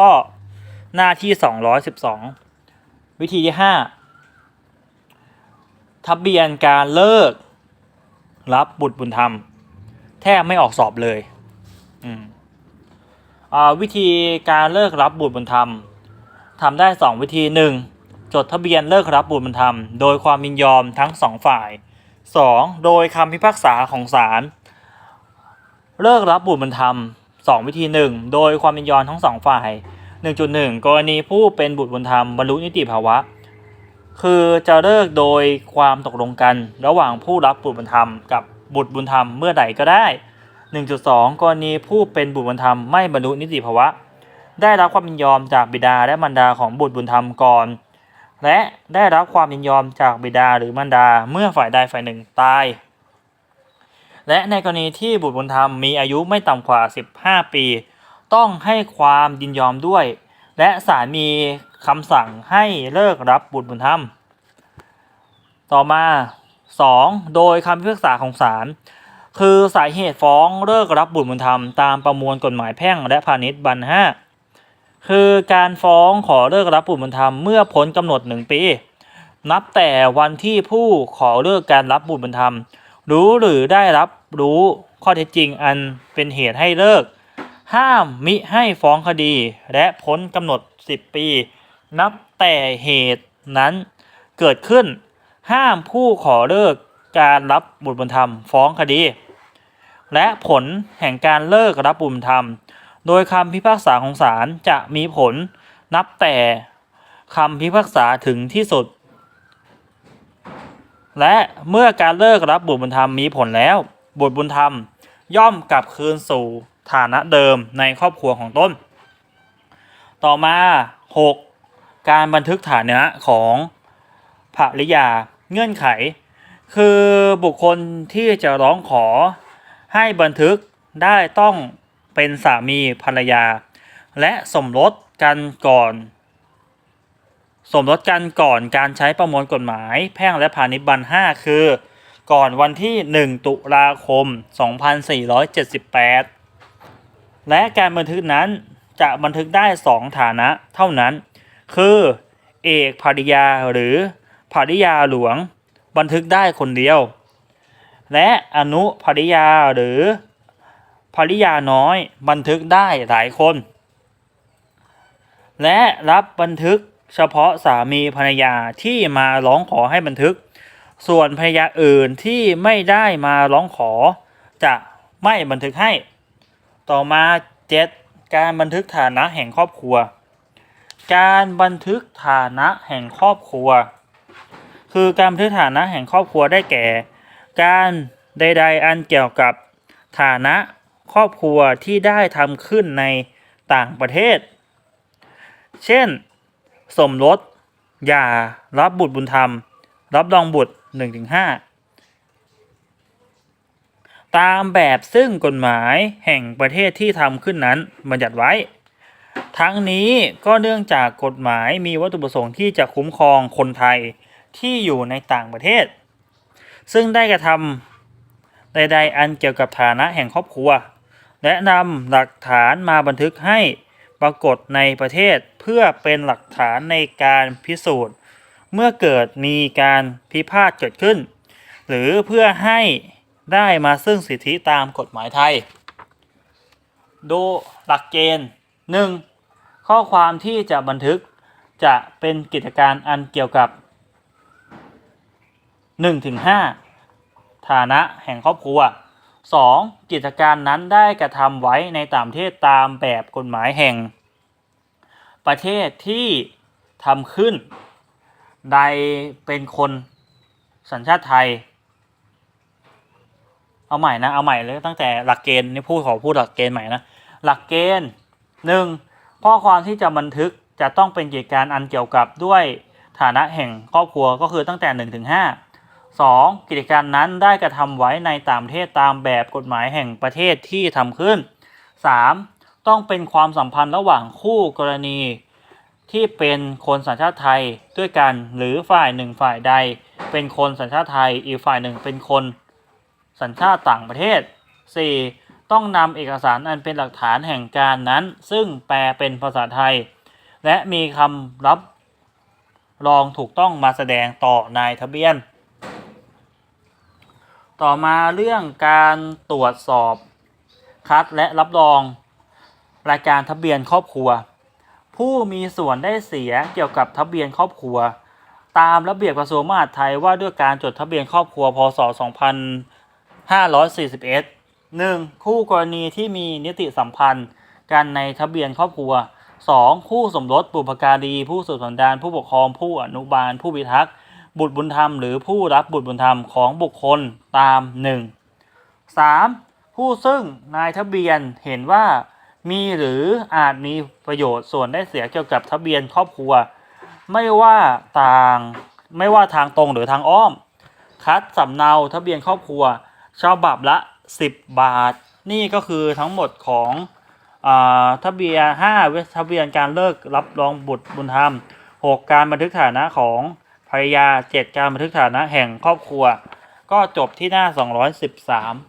ก็หน้าที่ 212 วิธีที่ 5ทะเบียนการเลิก รับบุตรบุญธรรม แทบไม่ออกสอบเลยอ่าวิธีการเลิกรับบุตรบุญธรรมทำได้ 2 วิธี 1. จดทะเบียนเลิกรับบุตรบุญธรรม โดยความยินยอมทั้งสองฝ่าย 2. โดยคำพิพากษาของศาลเลิกรับบุตรบุญธรรม 2 วิธี 1. โดยความยินยอมทั้งสองฝ่าย 1.1 กรณีผู้เป็นบุตรบุญธรรมบรรลุนิติภาวะ คือจะเลิกโดยความตกลงกัน ระหว่างผู้รับบุตรบุญธรรมกับบุตรบุญธรรมเมื่อใดก็ได้ 1.2 กรณีผู้เป็นบุตรบุญธรรมไม่บรรลุนิติภาวะ ได้รับความยินยอมจากบิดาและมารดาของบุตรบุญธรรมก่อน และได้รับความยินยอมจากบิดาหรือมารดาเมื่อฝ่ายใดฝ่ายหนึ่งตาย และในกรณีที่บุตรบุญธรรมมีอายุไม่ต่ำกว่า 15 ปี ต้องให้ความยินยอมด้วย และศาลมีคำสั่งให้เลิกรับบุตรบุญธรรม ต่อมา 2. โดยคำพิพากษาของศาลคือสาเหตุฟ้องเลิกรับบุตรบุญธรรมตามประมวลกฎหมายแพ่งและพาณิชย์บัญห้าคือการฟ้องขอเลิกรับบุตรบุญธรรมเมื่อพ้นกำหนดหนึ่งปี นับแต่วันที่ผู้ขอเลิกการรับบุตรบุญธรรม รู้หรือได้รับรู้ข้อเท็จจริงอันเป็นเหตุให้เลิก ห้ามมิให้ฟ้องคดี และพ้นกำหนด 10 ปี นับแต่เหตุนั้นเกิดขึ้น ห้ามผู้ขอเลิกการรับบุตรบุญธรรมฟ้องคดี และผลแห่งการเลิกรับบุตรบุญธรรม โดยคำพิพากษาของศาลจะมีผลนับแต่คำพิพากษาถึงที่สุด และเมื่อการเลิกรับบุตรบุญธรรมมีผลแล้ว บุตรบุญธรรมย่อมกลับคืนสู่ฐานะเดิมในครอบครัวของต้นต่อมา 6. การบันทึกฐานะของภริยาเงื่อนไข คือบุคคลที่จะร้องขอให้บันทึกได้ต้องเป็นสามีภรรยา และสมรสกันก่อน สมรสกันก่อนการใช้ประมวลกฎหมาย แพ่งและพาณิชย์บัญ5คือ ก่อนวันที่ 1 ตุลาคม 2478 และการบันทึกนั้นจะบันทึกได้ 2 ฐานะเท่านั้น คือ เอกภริยาหรือภริยาหลวง บันทึกได้คนเดียว และอนุภริยาหรือภริยาน้อยบันทึกได้หลายคน และรับบันทึก เฉพาะสามีภรรยาที่มาร้องขอให้บันทึก ส่วนภรรยาอื่นที่ไม่ได้มาร้องขอ จะไม่บันทึกให้ ต่อมาเจ็ดการบันทึกฐานะแห่งครอบครัว การบันทึกฐานะแห่งครอบครัว คือการบันทึกฐานะแห่งครอบครัวได้แก่ การใด ๆ อันเกี่ยวกับฐานะครอบครัวที่ได้ทำขึ้นในต่างประเทศ เช่น สมรสหย่ารับบุตรบุญธรรม รับรองบุตร1-5ตามแบบซึ่งกฎหมายแห่งประเทศที่ทำขึ้นนั้นบัญญัติไว้ ทั้งนี้ก็เนื่องจากกฎหมายมีวัตถุประสงค์ที่จะคุ้มครองคนไทยที่อยู่ในต่างประเทศ ซึ่งได้กระทำใดๆอันเกี่ยวกับฐานะแห่งครอบครัว และนำหลักฐานมาบันทึกให้ ปรากฏในประเทศเพื่อเป็นหลักฐานในการพิสูจน์ เมื่อเกิดมีการพิพาทเกิดขึ้น หรือเพื่อให้ได้มาซึ่งสิทธิตามกฎหมายไทย ดูหลักเกณฑ์ 1. ข้อความที่จะบันทึกจะเป็นกิจการอันเกี่ยวกับ 1-5 ฐานะแห่งครอบครัว 2. กิจการนั้นได้กระทำไว้ในต่างประเทศตามแบบกฎหมายแห่ง ประเทศที่ทำขึ้น ใดเป็นคนสัญชาติไทย เอาใหม่นะ เอาใหม่เลยตั้งแต่หลักเกณฑ์นี่พูดขอพูดหลักเกณฑ์ใหม่นะ หลักเกณฑ์หนึ่งข้อความที่จะบันทึกจะต้องเป็นกิจการอันเกี่ยวกับด้วยฐานะแห่งครอบครัวก็คือตั้งแต่1นถึงห 2. กิจการนั้นได้กระทำไว้ในต่างประเทศตามแบบกฎหมายแห่งประเทศที่ทำขึ้น 3. ต้องเป็นความสัมพันธ์ระหว่างคู่กรณี ที่เป็นคนสัญชาติไทยด้วยกันหรือฝ่ายหนึ่งฝ่ายใด เป็นคนสัญชาติไทยอีกฝ่ายหนึ่งเป็นคน สัญชาติต่างประเทศ 4. ต้องนำเอกสารอันเป็นหลักฐานแห่งการนั้น ซึ่งแปลเป็นภาษาไทย และมีคำรับรองถูกต้องมาแสดงต่อนายทะเบียน ต่อมาเรื่องการตรวจสอบคัดและรับรองรายการทะเบียนครอบครัว ผู้มีส่วนได้เสียเกี่ยวกับทะเบียนครอบครัว ตามระเบียบกระทรวงมหาดไทยว่าด้วยการจดทะเบียนครอบครัวพศ 2541 1. คู่กรณีที่มีนิติสัมพันธ์กันในทะเบียนครอบครัว 2. คู่สมรสบุพการี ผู้สืบสันดานผู้ปกครองผู้อนุบาลผู้พิทักษ์ บุตรบุญธรรมหรือผู้รับบุตรบุญธรรมของบุคคลตาม 1. 3. ผู้ซึ่งนายทะเบียนเห็นว่ามีหรืออาจมีประโยชน์ส่วนได้เสียเกี่ยวกับทะเบียนครอบครัว ไม่ว่าต่างไม่ว่าทางตรงหรือทางอ้อม คัดสำเนาทะเบียนครอบครัวฉบับละ 10 บาท นี่ก็คือทั้งหมดของอาทะเบียน5เวททะเบียนการเลิกรับรองบุตรบุญธรรม 6 การบันทึกฐานะของ ภรรยาเจ็ดการบันทึกฐานะแห่งครอบครัว ก็จบที่หน้า 213